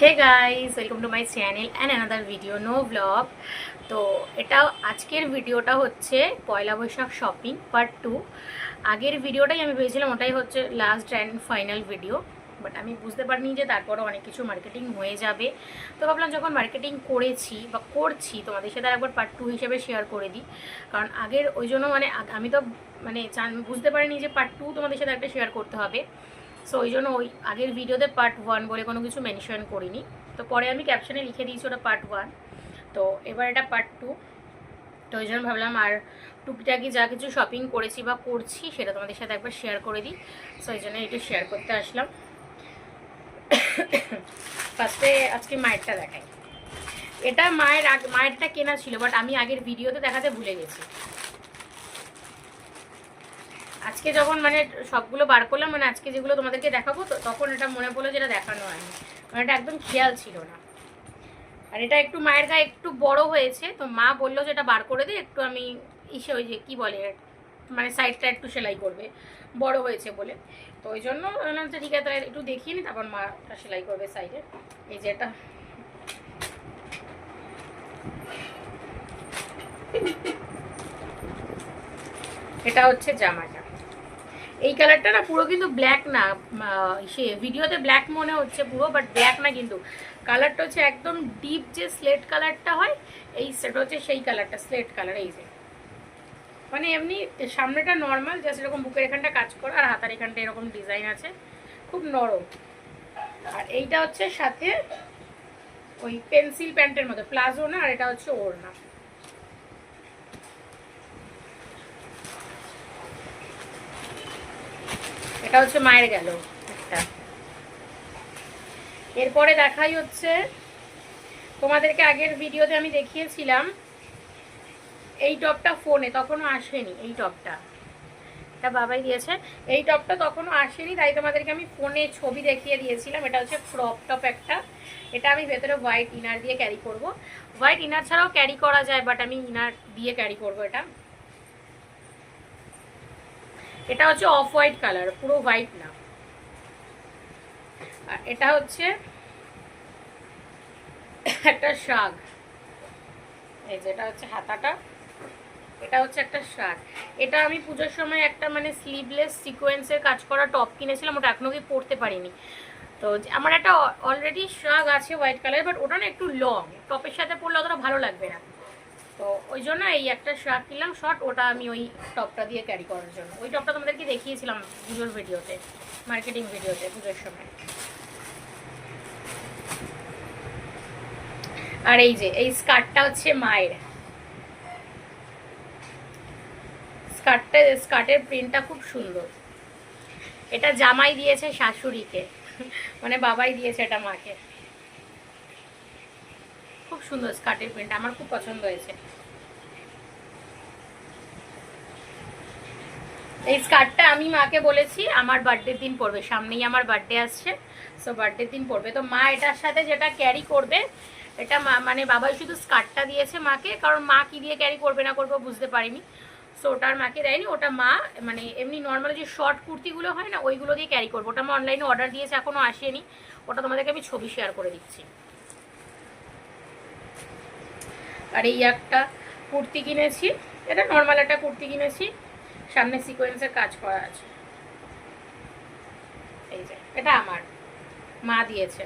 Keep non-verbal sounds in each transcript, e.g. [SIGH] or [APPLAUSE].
Hey guys welcome to my channel and another video no blog তো এটা আজকের ভিডিওটা হচ্ছে Poila Baisakh shopping part two আগের ভিডিওটাই আমি ভেবেছিলাম ওটাই হচ্ছে last and final video but আমি বুঝতে পারিনি যে তারপরে অনেক কিছু মার্কেটিং হয়ে যাবে। তো ভাবলাম যখন মার্কেটিং করেছি বা করছি, তোমাদের সাথে একবার পার্ট টু হিসেবে শেয়ার করে দিই। কারণ আগের ওই জন্য মানে আমি তো মানে বুঝতে পারিনি যে পার্ট টু তোমাদের সাথে একটা শেয়ার করতে হবে। সো ওই জন্য ওই আগের ভিডিওতে পার্ট ওয়ান বলে কোনো কিছু মেনশন করিনি। তো পরে আমি ক্যাপশনে লিখে দিয়েছি ওটা পার্ট ওয়ান তো এবার এটা পার্ট টু তো ওই জন্য ভাবলাম আর টুকিটাকি যা কিছু শপিং করেছি বা করছি সেটা তোমাদের সাথে একবার শেয়ার করে দিই। সো এই জন্য একটু শেয়ার করতে আসলাম। ফার্স্টে আজকে মায়েরটা দেখাই। এটা মায়ের মায়েরটা কেনা ছিল বাট আমি আগের ভিডিওতে দেখাতে ভুলে গেছি। আজকে যখন মানে সবগুলো বার করলাম মানে আজকে যেগুলো তোমাদেরকে দেখাবো, তো তখন এটা মনে পড়ল যেটা দেখানো হয়নি। মানে এটা একদম খেয়াল ছিল না। আর এটা একটু মায়ের গায়ে একটু বড় হয়েছে, তো মা বলল যে এটা বার করে দিই একটু আমি ইসে ওই যে কী বলে মানে সাইডটা একটু সেলাই করবে, বড় হয়েছে বলে। তো ওই জন্য বললাম যে ঠিক আছে, তাহলে একটু দেখিয়ে নি, তারপর মাটা সেলাই করবে সাইডে। এই যে এটা। এটা হচ্ছে জামাটা। এই কালারটা না পুরো কিন্তু ব্ল্যাক না সে ভিডিওতে ব্ল্যাক মনে হচ্ছে পুরো বাট ব্ল্যাক না কিন্তু। কালারটা হচ্ছে একদম ডিপ যে স্লেট কালারটা হয়, এই সেটা হচ্ছে সেই কালারটা স্লেট কালার এই যে। মানে এমনি সামনেটা নর্মাল জাস্ট এরকম বুকের এখানটা কাজ করা, আর হাতার এখানটা এরকম ডিজাইন আছে, খুব নরম। আর এইটা হচ্ছে সাথে ওই পেন্সিল প্যান্টের মতো, প্লাজো না, আর এটা হচ্ছে ওড়না। এটা হচ্ছে মায়ের গেল এরপরে দেখাই হচ্ছে, তোমাদেরকে আগের ভিডিওতে আমি দেখিয়েছিলাম, এই টপটা ফোনে তখনও আসেনি, এই টপটা। এটা বাবাই দিয়েছে। এই টপটা তখনও আসেনি, তাই তোমাদেরকে আমি ফোনে ছবি দেখিয়ে দিয়েছিলাম। এটা হচ্ছে ক্রপ টপ একটা। এটা আমি ভেতরে হোয়াইট ইনার দিয়ে ক্যারি করব। হোয়াইট ইনার ছাড়াও ক্যারি করা যায়, বাট আমি ইনার দিয়ে ক্যারি করব এটা। এটা হচ্ছে অফ হোয়াইট কালার, পুরো হোয়াইট না। আর এটা হচ্ছে একটা শাক এই যে এটা হচ্ছে হাতাটা, এটা হচ্ছে একটা শাক এটা আমি পুজোর সময় একটা মানে স্লিভলেস সিকোয়েন্সের কাজ করা টপ কিনেছিলাম, ওটা এখনও কি পরতে পারিনি। তো আমার একটা অলরেডি শাক আছে হোয়াইট কালার বাট ওটা না একটু লং টপের সাথে পরলে অতটা ভালো লাগবে না। তো ওই জন্য এই একটা শার্ট কিনলাম। শর্ট ওটা আমি ওই টপটা দিয়ে ক্যারি করার জন্য। ওই টপটা তোমাদেরকে দেখিয়েছিলাম পুজোর ভিডিওতে মার্কেটিং ভিডিওতে পুজোর সময়। আর এই যে, এই স্কার্টটা হচ্ছে মায়ের। স্কার্টটা স্কার্টের প্রিন্টটা খুব সুন্দর। এটা জামাই দিয়েছে শাশুড়িকে। মানে বাবাই দিয়েছে এটা মাকে। খুব সুন্দর স্কার্টের প্রিন্ট আমার খুব পছন্দ হয়েছে। এই স্কার্টটা আমি মাকে বলেছি, আমার বার্থডের দিন পরবে সামনেই আমার বার্থডে আসছে সো বার্থডের দিন পরবে তো মা এটার সাথে যেটা ক্যারি করবে, এটা মানে বাবাই শুধু স্কার্টটা দিয়েছে মাকে, কারণ মা কি দিয়ে ক্যারি করবে না করবে বুঝতে পারিনি। সো ওটার মাকে দেয়নি, ওটা মা মানে এমনি নর্মাল যে শর্ট কুর্তিগুলো হয় না, ওইগুলো দিয়ে ক্যারি করব। ওটা মা অনলাইনে অর্ডার দিয়েছে এখনও আসেনি। ওটা তোমাদেরকে আমি ছবি শেয়ার করে দিচ্ছি। আর এই একটা কুর্তি কিনেছি, এটা নর্মাল একটা কুর্তি কিনেছি, সামনে সিকোয়েন্সের কাজ করা আছে। এই যে, এটা আমার, মা দিয়েছে।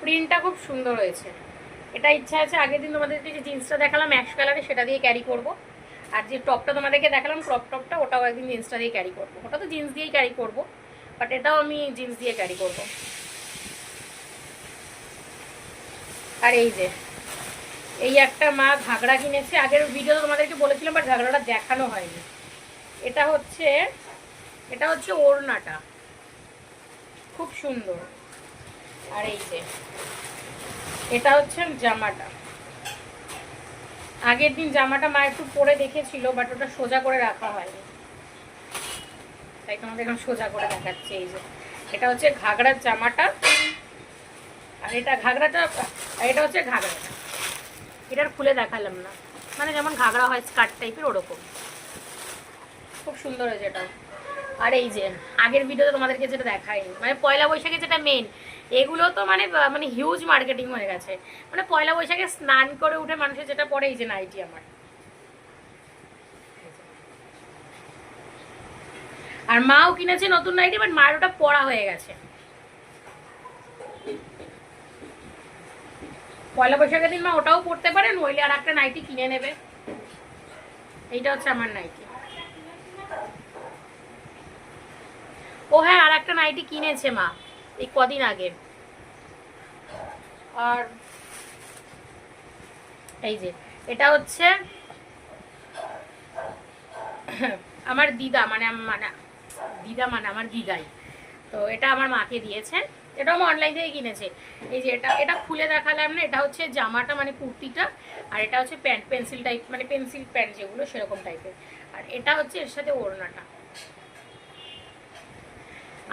প্রিন্টটা খুব সুন্দর হয়েছে। এটা ইচ্ছা আছে, আগের দিন তোমাদেরকে যে জিন্সটা দেখালাম অ্যাশ কালারে সেটা দিয়ে ক্যারি করব। আর যে টপটা তোমাদেরকে দেখালাম ক্রপ টপটা, ওটাও একদিন জিন্সটা দিয়ে ক্যারি করব। ওটা তো জিন্স দিয়েই ক্যারি করব বাট এটাও আমি জিন্স দিয়ে ক্যারি করব। আর এই যে, এই একটা মা ঘাগড়া কিনেছে। আগের ভিডিও তোমাদেরকে বলেছিলাম বাট ঘাগড়াটা দেখানো হয়নি। এটা হচ্ছে এটা হচ্ছে ওড়নাটা। খুব সুন্দর। আর এই যে, এটা হচ্ছে জামাটা। আগের দিন জামাটা মা একটু পরে দেখেছিল বাট ওটা সোজা করে রাখা হয়নি। তাই তোমাদের এখন সোজা করে দেখাচ্ছে, এই যে। এটা হচ্ছে ঘাগড়ার জামাটা। আর এটা ঘাগড়াটা এটা হচ্ছে ঘাগড়াটা। এটার খুলে দেখালাম না। মানে যেমন ঘাগড়া হয়, স্কার্ট টাইপের ওরকম। খুব সুন্দর হয়েছে এটা আর এই যে, আগের ভিডিওতে তোমাদেরকে যেটা দেখায়নি মানে পয়লা বৈশাখে যেটা মেন এগুলো তো মানে মানে হিউজ মার্কেটিং হয়ে গেছে। মানে পয়লা বৈশাখে স্নান করে উঠে মানুষের যেটা পরে এই যে নাইটি আমার। আর মাও কিনেছে নতুন নাইটি বাট মায়ের ওটা পড়া হয়ে গেছে। পয়লা বৈশাখের দিন মা ওটাও পড়তে পারে নইলে আর একটা নাইটি কিনে নেবে। এইটা হচ্ছে আমার নাইটি। ও হ্যাঁ আর একটা নাইটি কিনেছে মা, এই কদিন আগে। আর এই যে, এটা হচ্ছে আমার দিদা মানে মানে দিদা মানে আমার দিদাই। তো এটা আমার মাকে দিয়েছেন। এটা আমার অনলাইন থেকে কিনেছে। এই যে এটা এটা খুলে দেখালাম না, এটা হচ্ছে জামাটা মানে কুর্তিটা, আর এটা হচ্ছে প্যান্ট, পেন্সিল টাইপ মানে পেন্সিল প্যান্ট যেগুলো সেরকম টাইপের আর এটা হচ্ছে এর সাথে ওড়নাটা।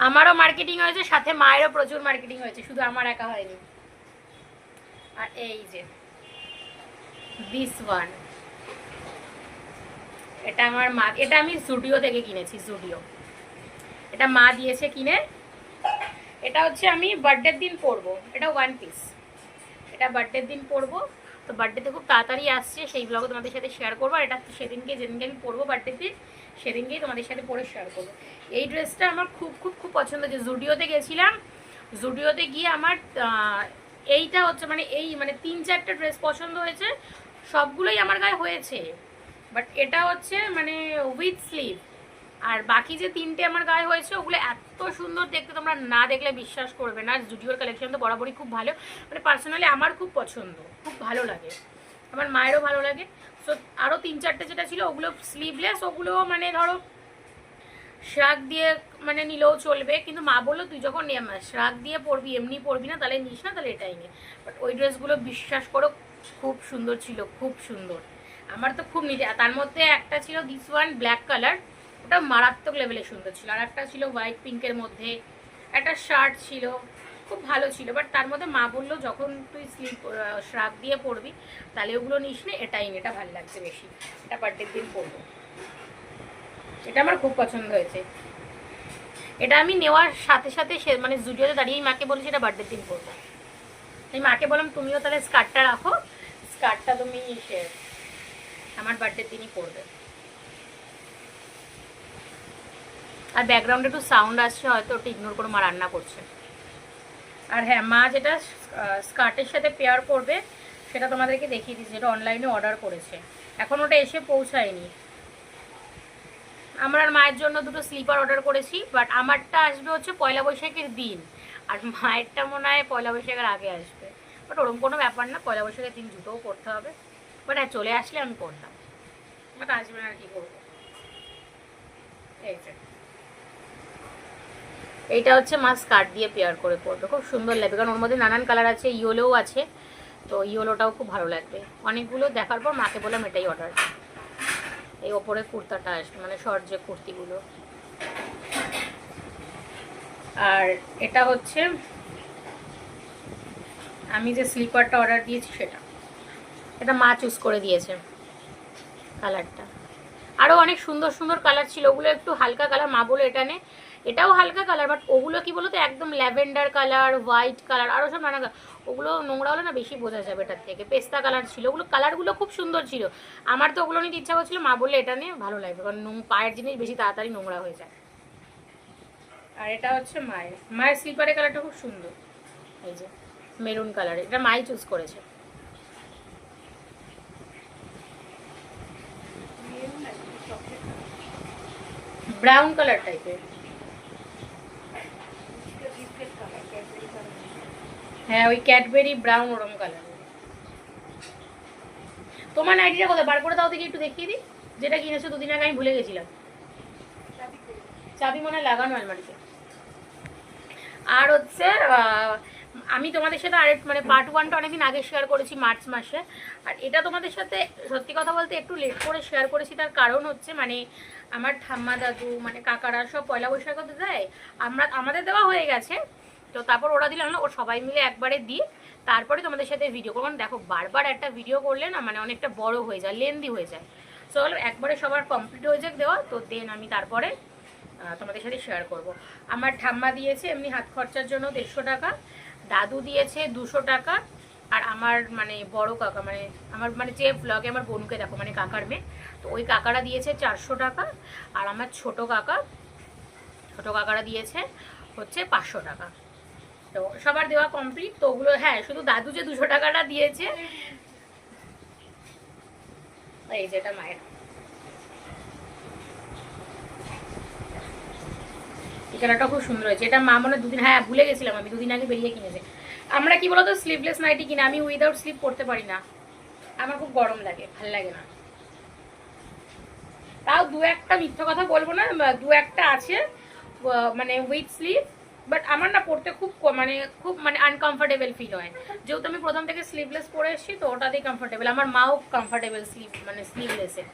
আমারও মার্কেটিং হয়েছে, সাথে মায়েরও প্রচুর মার্কেটিং হয়েছে, শুধু আমার একা হয়নি। আর এই যে দিস ওয়ান এটা আমার মা, এটা আমি জুডিও থেকে কিনেছি জুডিও এটা মা দিয়েছে কিনে। এটা হচ্ছে আমি বার্থডের দিন পরবো, এটা ওয়ান পিস এটা বার্থডের দিন পরবো, তো বার্থডেতে খুব তাড়াতাড়ি আসছে, সেই ব্লগও তোমাদের সাথে শেয়ার করব, আর এটা সেদিনকে, যেদিনকে আমি পরবো বার্থডের দিন সেদিনকেই তোমাদের সাথে পরে শেয়ার করব। এই ড্রেসটা আমার খুব খুব খুব পছন্দ হয়েছে জুডিওতে গেছিলাম জুডিওতে গিয়ে আমার এইটা হচ্ছে মানে এই মানে তিন চারটে ড্রেস পছন্দ হয়েছে, সবগুলোই আমার গায়ে হয়েছে। বাট এটা হচ্ছে মানে উইথ স্লিভ আর বাকি যে তিনটে আমার গায়ে হয়েছে, ওগুলো এত সুন্দর দেখতে, তোমরা না দেখলে বিশ্বাস করবে না। জুডিওর কালেকশন তো বরাবরই খুব ভালো। মানে পার্সোনালি আমার খুব পছন্দ, খুব ভালো লাগে। আমার মায়েরও ভালো লাগে। সো আরও তিন চারটে যেটা ছিল, ওগুলো স্লিভলেস ওগুলো মানে ধরো শ্রাগ দিয়ে মানে নিলেও চলবে। কিন্তু মা বলল, তুই যখন শ্রাগ দিয়ে পড়বি এমনি পড়বি না, তাহলে নিস না, তাহলে এটাই নে। বাট ওই ড্রেসগুলো বিশ্বাস করো, খুব সুন্দর ছিল, খুব সুন্দর। আমার তো খুব নিজে, তার মধ্যে একটা ছিল দিস ওয়ান ব্ল্যাক কালার ওটা মারাত্মক লেভেলে সুন্দর ছিল। আর একটা ছিল হোয়াইট পিঙ্কের মধ্যে। একটা শার্ট ছিল। খুব ভালো ছিল। বাট তার মধ্যে মা বলল, যখন তুই স্লিপ শ্রাগ দিয়ে পড়বি তাহলে ওগুলো নিস না। এটাই এটা ভালো লাগছে বেশি। এটা বার্থডের দিন পরবো। এটা আমার খুব পছন্দ হয়েছে। এটা আমি নেওয়ার সাথে সাথে সে মানে জুডিওতে দাঁড়িয়েই মাকে বলেছি এটা বার্থডের দিন পরবো। আমি মাকে বললাম, তুমিও তাহলে স্কার্টটা রাখো। স্কার্টটা তুমি সে আমার বার্থডের দিনই পরবে। আর ব্যাকগ্রাউন্ডে একটু সাউন্ড আসছে, হয়তো ওটা ইগনোর করে মা রান্না করছে। আর হ্যাঁ মা যেটা স্কার্টের সাথে পেয়ার করবে, সেটা তোমাদেরকে দেখিয়ে দিচ্ছি, যেটা অনলাইনে অর্ডার করেছে। এখন ওটা এসে পৌঁছায়নি। আমার আর মায়ের জন্য দুটো স্লিপার অর্ডার করেছি বাট আমারটা আসবে হচ্ছে পয়লা বৈশাখের দিন। আর মায়েরটা মনে হয় পয়লা বৈশাখের আগে আসবে। বাট ওরকম কোনো ব্যাপার না, পয়লা বৈশাখের দিন জুতোও করতে হবে। বাট হ্যাঁ চলে আসলে আমি করতাম বাট আসবে না আর কি করব। এই এইটা হচ্ছে মা স্কার্ট দিয়ে পেয়ার করে পরবে। খুব সুন্দর লাগবে, কারণ ওর মধ্যে নানান কালার আছে ইয়েলোও আছে। তো ইয়েলোটাও খুব ভালো লাগবে। অনেকগুলো দেখার পর মাকে বললাম এটাই অর্ডার এই ওপরে কুর্তাটা আসবে মানে শর্ট যে কুর্তিগুলো। আর এটা হচ্ছে, আমি যে স্লিপারটা অর্ডার দিয়েছি সেটা। এটা মা চুজ করে দিয়েছে কালারটা আরও অনেক সুন্দর সুন্দর কালার ছিল, ওগুলো একটু হালকা কালার মা বলে এটা নে। এটাও হালকা কালার বাট ওগুলো কি বলতো, একদম ল্যাভেন্ডার কালার হোয়াইট কালার আরও সব নানা ওগুলো নোংরা হলে না বেশি বোঝা যাবে এটার থেকে। পেস্তা কালার ছিল। ওগুলো কালারগুলো খুব সুন্দর ছিল। আমার তো ওগুলো নিতে ইচ্ছা করছিল, মা বললে এটা নিয়ে ভালো লাগবে, কারণ পায়ের জিনিস বেশি তাড়াতাড়ি নোংরা হয়ে যায়। আর এটা হচ্ছে মায়ের। মায়ের স্লিপারের কালারটা খুব সুন্দর। এই যে মেরুন কালার এটা মাই চুজ করেছে। ব্রাউন কালার টাইপের হ্যাঁ ওই ক্যাডবেরি ব্রাউন ওরম কালার তোমার নাইটিটা কোথায়? বার করে দাও থেকে একটু দেখিয়ে দিই। যেটা কিনেছো দুদিন আগে আমি ভুলে গেছিলাম। চাবি মনে লাগানো আলমারিতে। আর হচ্ছে আমি তোমাদের সাথে আরেক মানে পার্ট ওয়ানটা অনেকদিন আগে শেয়ার করেছি মার্চ মাসে। আর এটা তোমাদের সাথে সত্যি কথা বলতে একটু লেট করে শেয়ার করেছি, তার কারণ হচ্ছে মানে আমার ঠাম্মা দাদু মানে কাকারা সব পয়লা বৈশাখ দেয়। আমরা, আমাদের দেওয়া হয়ে গেছে। তো তারপর ওরা দিলাম না ও সবাই মিলে একবারে দিই। তারপরে তোমাদের সাথে ভিডিও করব। দেখো, বারবার একটা ভিডিও করলে না মানে অনেকটা বড় হয়ে যায় লেন্দি হয়ে যায়। সো একবারে সবার কমপ্লিট হয়ে যাক দেওয়া। তো দেন আমি তারপরে তোমাদের সাথে শেয়ার করব। আমার ঠাম্মা দিয়েছে এমনি হাত খরচার জন্য দেড়শো টাকা, দাদু দিয়েছে দুশো টাকা, আর আমার মানে বড় কাকা মানে আমার মানে যে ব্লগে আমার বোনকে দেখো মানে কাকার মেয়ে, তো ওই কাকারা দিয়েছে চারশো টাকা, আর আমার ছোট কাকা, ছোট কাকারা দিয়েছে হচ্ছে পাঁচশো টাকা। তো সবার দেওয়া কমপ্লিট তো ওগুলো হ্যাঁ শুধু দাদু যে দুশো টাকাটা দিয়েছে, এই যেটা মায়ের। ঠিকানাটা খুব সুন্দর হয়েছে। এটা মা মনে দুদিন হ্যাঁ ভুলে গেছিলাম আমি, দুদিন আগে বেরিয়ে কিনেছে। আমরা কি বলতো স্লিভলেস নাইটি কিনে, আমি উইদাউট স্লিভ পরতে পারি না। আমার খুব গরম লাগে, ভালো লাগে না। তাও দু একটা মিথ্যা কথা বলব না দু একটা আছে মানে উইথ স্লিভ বাট আমার না পড়তে খুব মানে খুব মানে আনকমফোর্টেবল ফিল হয়। যেহেতু আমি প্রথম থেকে স্লিভলেস পরে এসেছি, তো ওটাতেই কমফোর্টেবল আমার মাও কমফোর্টেবল স্লিভ মানে স্লিভলেসে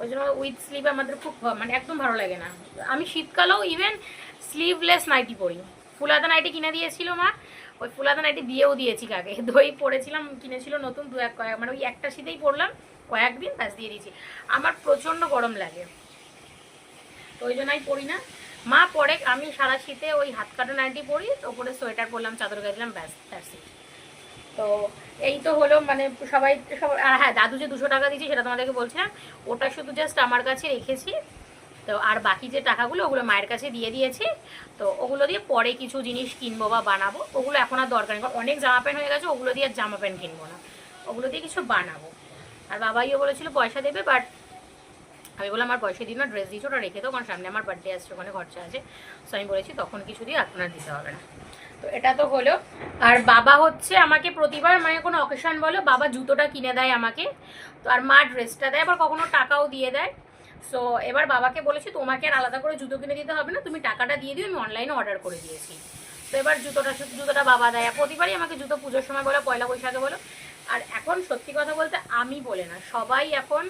ওই জন্য উইথ স্লিভ আমাদের খুব মানে একদম ভালো লাগে না। আমি শীতকালেও ইভেন স্লিভলেস নাইটি পরি। ফুলাদা নাইটি কিনে দিয়েছিল মা। ওই ফুলাদা নাইটি দিয়েও দিয়েছি কাকে। [LAUGHS] দই পরেছিলাম কিনেছিল নতুন দু এক কয়েক মানে ওই একটা শীতেই পরলাম কয়েকদিন ব্যাস দিয়ে দিয়েছি। আমার প্রচণ্ড গরম লাগে। তো ওই জন্য আমি পরি না। মা পরে আমি সারা শীতে ওই হাত কাটা নাইটি পরি, ওপরে সোয়েটার পরলাম, চাদর গাইলাম ব্যাস ব্যাস তো এই তো হলো মানে সবাই সবাই আর হ্যাঁ দাদু যে দুশো টাকা দিয়েছি সেটা তোমাদেরকে বলছিলাম ওটা শুধু জাস্ট আমার কাছে রেখেছি। তো আর বাকি যে টাকাগুলো, ওগুলো মায়ের কাছে দিয়ে দিয়েছি। তো ওগুলো দিয়ে পরে কিছু জিনিস কিনবো বা বানাবো, ওগুলো এখন আর দরকার নেই অনেক জামা প্যান্ট হয়ে গেছে, ওগুলো দিয়ে আর জামা প্যান্ট কিনবো না। ওগুলো দিয়ে কিছু বানাবো। আর বাবাইও বলেছিল পয়সা দেবে বাট আমি বললাম, আমার পয়সা দিন না ড্রেস দিয়েছ, ওটা রেখে দাও, কারণ সামনে আমার বার্থডে আসছে, ওখানে খরচা আছে। সো আমি বলেছি, তখন কিছু দিয়ে আপনার দিতে হবে না। তো এটা তো হলো। আর বাবা হচ্ছে আমাকে প্রতিবার মানে কোনো অকেশন বলো, বাবা জুতোটা কিনে দেয় আমাকে, তো আর মা ড্রেসটা দেয়, আবার কখনো টাকাও দিয়ে দেয়। সো এবার বাবাকে বলেছি, তোমাকে আর আলাদা করে জুতো কিনে দিতে হবে না, তুমি টাকাটা দিয়ে দিও, আমি অনলাইনে অর্ডার করে দিয়েছি। তো এবার জুতোটা জুতোটা বাবা দেয় প্রতিবারই আমাকে জুতো পুজোর সময় বলো, পয়লা বৈশাখে বলো। আর এখন সত্যি কথা বলতে আমি বলে না, সবাই এখন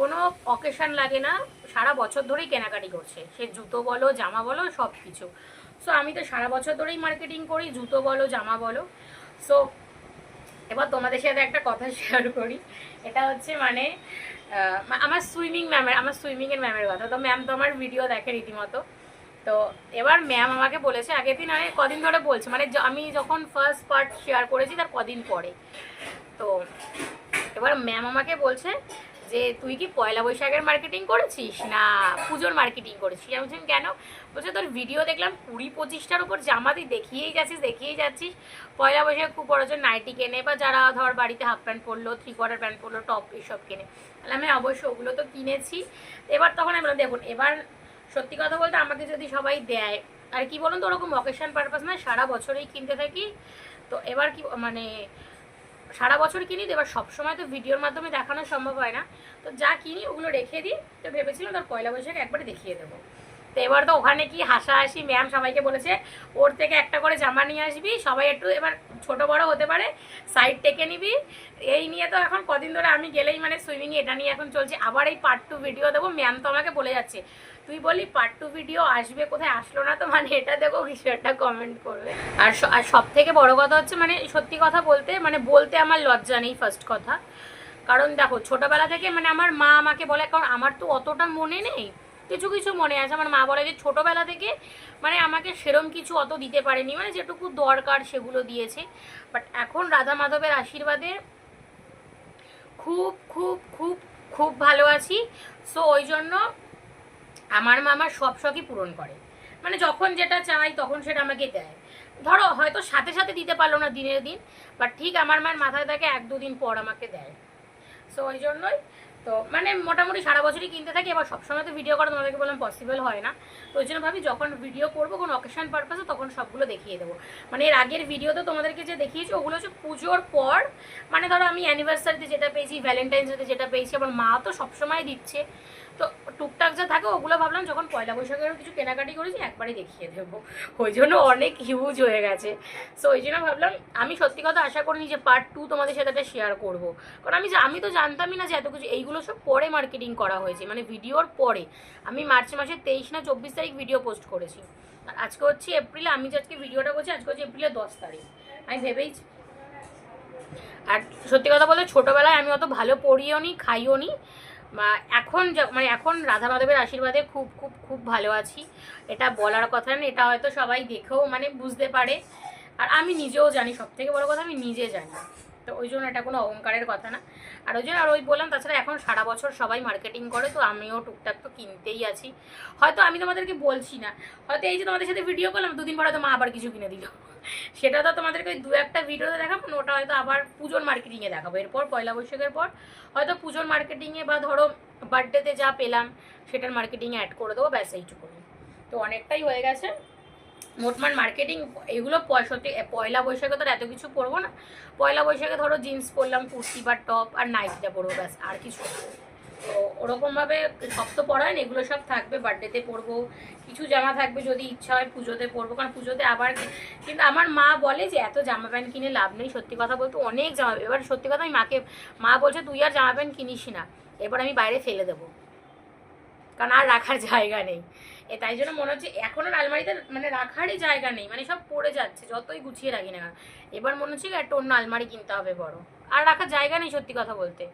কোনো অকেশন লাগে না, সারা বছর ধরেই কেনাকাটি করছে। সে জুতো বলো, জামা বলো সব কিছু সো আমি তো সারা বছর ধরেই মার্কেটিং করি, জুতো বলো, জামা বলো। সো এবার তোমাদের সাথে একটা কথা [LAUGHS] শেয়ার করি। এটা হচ্ছে মানে আমার সুইমিং ম্যামের আমার সুইমিংয়ের ম্যামের কথা। তো ম্যাম তো আমার ভিডিও দেখে রীতিমতো। তো এবার ম্যাম আমাকে বলেছে, আগের দিন আমি কদিন ধরে বলছে মানে আমি যখন ফার্স্ট পার্ট শেয়ার করেছি, তার কদিন পরে। তো এবার ম্যাম আমাকে বলছে যে তুই কি পয়লা বৈশাখের মার্কেটিং করেছিস? না পুজোর মার্কেটিং করেছিস? আমি বলছি, কেন? বলছে, তোর ভিডিও দেখলাম, কুড়ি পঁচিশটার উপর জামা তুই দেখিয়েই যাচ্ছিস দেখিয়েই যাচ্ছিস। পয়লা বৈশাখ খুব বড় নাইটি কেনে বা যারা ধর বাড়িতে হাফ প্যান্ট পরলো থ্রি কোয়ার্টার প্যান্ট পরলো টপ এইসব কেনে। তাহলে আমি অবশ্যই ওগুলো তো কিনেছি। এবার তখন আমি বললাম, দেখুন, এবার সত্যি কথা বলতে আমাকে যদি সবাই দেয়, আর কি বলুন তো, ওরকম অকেশন পারপাস না সারা বছরেই কিনতে থাকি। তো এবার কি মানে সারা বছর কিনি, তো এবার সবসময় তো ভিডিওর মাধ্যমে দেখানো সম্ভব হয় না। তো যা কিনি ওগুলো রেখে দিই, তো ভেবেছিলাম তোর পয়লা বৈশাখ একবারে দেখিয়ে দেবো। তো এবার তো ওখানে কি হাসাহাসি ম্যাম সবাইকে বলেছে, ওর থেকে একটা করে জামা নিয়ে আসবি, সবাই একটু এবার ছোট বড় হতে পারে সাইড টেকে নিবি। এই নিয়ে তো এখন কদিন ধরে আমি গেলেই মানে সুইমিং এটা নিয়ে এখন চলছে। আবার এই পার্ট টু ভিডিও দেবো, ম্যাম তো আমাকে বলে যাচ্ছে তুই বলি পার্ট টু ভিডিও আসবে, কোথায় আসলো না তো? মানে এটা দেখো কিছু একটা কমেন্ট করবে। আর আর সব থেকে বড় কথা হচ্ছে মানে সত্যি কথা বলতে মানে বলতে আমার লজ্জা নেই ফার্স্ট কথা। কারণ দেখো, ছোটবেলা থেকে মানে আমার মা আমাকে বলে, কারণ আমার তো অতটা মনে নেই। কিছু কিছু মনে আছে। আমার মা বলে যে ছোটবেলা থেকে মানে আমাকে সেরম কিছু অত দিতে পারেনি। মানে যেটুকু দরকার সেগুলো দিয়েছে। বাট এখন রাধা মাধবের আশীর্বাদে খুব খুব খুব খুব ভালো আছি। সো ওই জন্য আমার মা আমার সব শখই পূরণ করে। মানে যখন যেটা চাই তখন সেটা আমাকে দেয়। ধরো, হয়তো সাথে সাথে দিতে পারল না দিনের দিন বাট ঠিক আমার মার মাথায় থাকে এক দুদিন পর আমাকে দেয়। সো ওই জন্যই তো মানে মোটামুটি সারা বছরই কিনতে থাকি, এবার সবসময় তো ভিডিও করা তোমাদেরকে বললাম পসিবল হয় না। তো ওই জন্য ভাবি যখন ভিডিও করব কোনো অকেশন পারপাসে তখন সবগুলো দেখিয়ে দেবো। মানে এর আগের ভিডিওতে তোমাদেরকে যে দেখিয়েছি, ওগুলো হচ্ছে পুজোর পর মানে ধরো আমি অ্যানিভার্সারিতে যেটা পেয়েছি ভ্যালেন্টাইন্স ডেতে যেটা পেয়েছি আবার মা তো সবসময় দিচ্ছে। তো টুকটাক যা থাকে ওগুলো ভাবলাম যখন পয়লা বৈশাখেরও কিছু কেনাকাটি করেছি একবারে দেখিয়ে দেবো। ওই জন্য অনেক হিউজ হয়ে গেছে। সো ওই জন্য ভাবলাম, আমি সত্যি কথা আশা করিনি যে পার্ট টু তোমাদের সাথে একটা শেয়ার করব। কারণ আমি আমি তো জানতামই না যে এত কিছু, এইগুলো সব পরে মার্কেটিং করা হয়েছে মানে ভিডিওর পরে। আমি মার্চ মাসের তেইশ না চব্বিশ তারিখ ভিডিও পোস্ট করেছি। আর আজকে হচ্ছে এপ্রিলে, আমি যে আজকে ভিডিওটা করছি আজকে হচ্ছে এপ্রিলের দশ তারিখ। আমি ভেবেই আর সত্যি কথা বলতে ছোটোবেলায় আমি অত ভালো পড়িও নি খাইও নি এখন মানে এখন রাধা মাধবের আশীর্বাদে খুব খুব খুব ভালো আছি। এটা বলার কথা না, এটা হয়তো সবাই দেখেও মানে বুঝতে পারে। আর আমি নিজেও জানি সব থেকে বড় কথা আমি নিজে জানি। তো ওই জন্য এটা কোনো অহংকারের কথা না। আর ওই জন্য আর ওই বললাম, তাছাড়া এখন সারা বছর সবাই মার্কেটিং করে, তো আমিও টুকটাক তো কিনতেই আছি। হয়তো আমি তোমাদেরকে বলছি না। হয়তো এই যে তোমাদের সাথে ভিডিও করলাম, দুদিন পরে তো মা আবার কিছু কিনে দিল। সেটা তো তোমাদেরকে ওই দু একটা ভিডিওতে দেখাবো ওটা হয়তো আবার পুজোর মার্কেটিংয়ে দেখাবো। এরপর পয়লা বৈশাখের পর হয়তো পুজোর মার্কেটিংয়ে বা ধরো বার্থডেতে যা পেলাম, সেটার মার্কেটিংয়ে অ্যাড করে দেবো, ব্যাস এইটুকুনি তো অনেকটাই হয়ে গেছে। মোটমাট মার্কেটিং এগুলো প- সত্যি পয়লা বৈশাখে আর এত কিছু পরবো না। পয়লা বৈশাখে ধরো জিন্স পরলাম কুর্তি বা টপ আর নাইটটা পরবো ব্যাস আর কিছু। তো ওরকমভাবে সব তো পরা হয় না, এগুলো সব থাকবে বার্থডেতে পরবো কিছু জামা থাকবে যদি ইচ্ছা হয় পুজোতে পরবো কারণ পুজোতে আবার কিন্তু আমার মা বলে যে এত জামা প্যান্ট কিনে লাভ নেই সত্যি কথা বলতে অনেক জামা এবার সত্যি কথা আমি মাকে মা বলছে তুই আর জামা প্যান্ট কিনিস না এবার আমি বাইরে ফেলে দেবো। কারণ আর রাখার জায়গা নেই। তাই জন্য মনে হচ্ছে এখন আর আলমারিতে মানে রাখারই জায়গা নেই। মানে সব পড়ে যাচ্ছে, যতই গুছিয়ে রাখি না এবার মনে হচ্ছে একটা অন্য আলমারি কিনতে হবে বড় আর রাখার জায়গা নেই সত্যি কথা বলতে।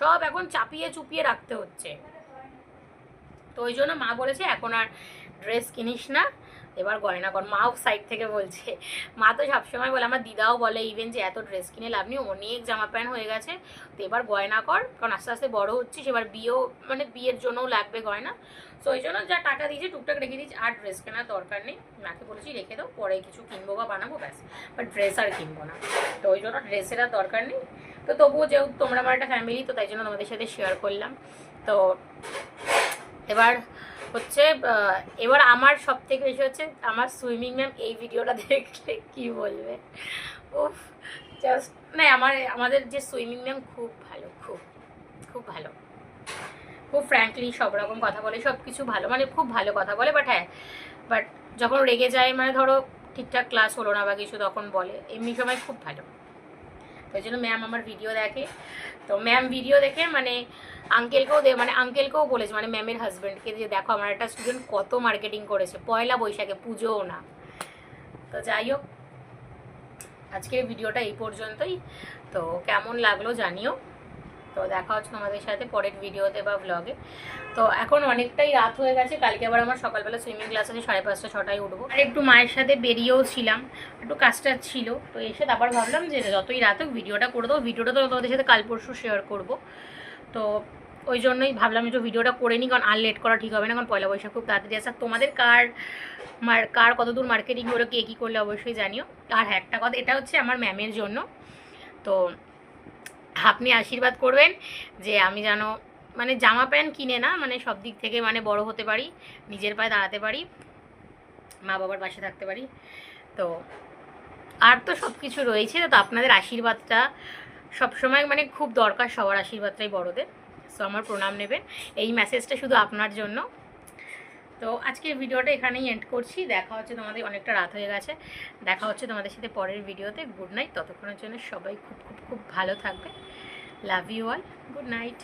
সব এখন চাপিয়ে চুপিয়ে রাখতে হচ্ছে। তো ওই জন্য মা বলেছে, এখন আর ড্রেস কিনিস না। এবার গয়না কর। মাও সাইড থেকে বলছে, মা তো সবসময় বলে, আমার দিদাও বলে ইভেন যে এত ড্রেস কিনে লাভ নেই, অনেক জামা প্যান্ট হয়ে গেছে। তো এবার গয়না কর, কারণ আস্তে আস্তে বড় হচ্ছিস, এবার বিয়েও মানে বিয়ের জন্যও লাগবে গয়না। তো ওই জন্য যা টাকা দিয়েছি, টুকটাক রেখে দিয়েছি, আর ড্রেস কেনার দরকার নেই। মাকে বলেছি, রেখে দাও, পরে কিছু কিনবো বা বানাবো, ব্যাস। বাট ড্রেস আর কিনবো না। তো ওই জন্য ড্রেসের আর দরকার নেই। তো তবুও যেহেতু তোমরা আমার একটা ফ্যামিলি তো তাই জন্য তোমাদের সাথে শেয়ার করলাম। তো এবার হচ্ছে এবার আমার সব থেকে বেশি হচ্ছে আমার সুইমিং ম্যাম এই ভিডিওটা দেখলে কি বলবে? উফ জাস্ট না আমার, আমাদের যে সুইমিং ম্যাম খুব ভালো, খুব খুব ভালো। খুব ফ্র্যাঙ্কলি সব রকম কথা বলে, সব কিছু ভালো মানে খুব ভালো কথা বলে বাট হ্যাঁ বাট যখন রেগে যায় মানে ধরো ঠিকঠাক ক্লাস হলো না বা কিছু, তখন বলে। এমনি সময় খুব ভালো। ওই জন্য ম্যাম আমার ভিডিও দেখে তো ম্যাম ভিডিও দেখে মানে আঙ্কেলকেও দে মানে আঙ্কেলকেও বলেছে মানে ম্যামের হাজব্যান্ডকে যে দেখো আমার একটা স্টুডেন্ট কত মার্কেটিং করেছে, পয়লা বৈশাখে, পুজোও না। তো যাই হোক, আজকের ভিডিওটা এই পর্যন্তই। তো কেমন লাগল জানিও। তো দেখা হচ্ছে তোমাদের সাথে পরের ভিডিওতে বা ব্লগে তো এখন অনেকটাই রাত হয়ে গেছে, কালকে আবার আমার সকালবেলা সুইমিং ক্লাস আছে, সাড়ে পাঁচটা ছটায় উঠবো। আর একটু মায়ের সাথে বেরিয়েও ছিলাম, একটু কাজটা ছিল, তো এসে তারপর ভাবলাম যে যতই রাত হোক ভিডিওটা করে দেবো, ভিডিওটা তো তোমাদের সাথে কাল পরশু শেয়ার করব। তো ওই জন্যই ভাবলাম যে ভিডিওটা করে নিই, কারণ আর লেট করা ঠিক হবে না, কারণ পয়লা বৈশাখ খুব তাড়াতাড়ি আসে। তোমাদের কার মার, কার কতদূর মার্কেটিং হলো কে কী করলে অবশ্যই জানিও। আর হ্যাঁ একটা কথা, এটা হচ্ছে আমার ম্যামের জন্য। তো আপনি আশীর্বাদ করবেন যে আমি যেন মানে জামা প্যান্ট কিনে না মানে সব দিক থেকে মানে বড় হতে পারি, নিজের পায়ে দাঁড়াতে পারি, মা বাবার পাশে থাকতে পারি। তো আর তো সব কিছু রয়েছে, তো আপনাদের আশীর্বাদটা সবসময় মানে খুব দরকার, সবার আশীর্বাদটাই বড়দের। সো আমার প্রণাম নেবেন। এই মেসেজটা শুধু আপনার জন্য। তো আজকের ভিডিওটা এখানেই এন্ড করছি। দেখা হচ্ছে তোমাদের অনেকটা রাত হয়ে গেছে। দেখা হচ্ছে তোমাদের সাথে পরের ভিডিওতে। গুড নাইট ততক্ষণের জন্য সবাই খুব খুব খুব ভালো থাকবে। Love you all good night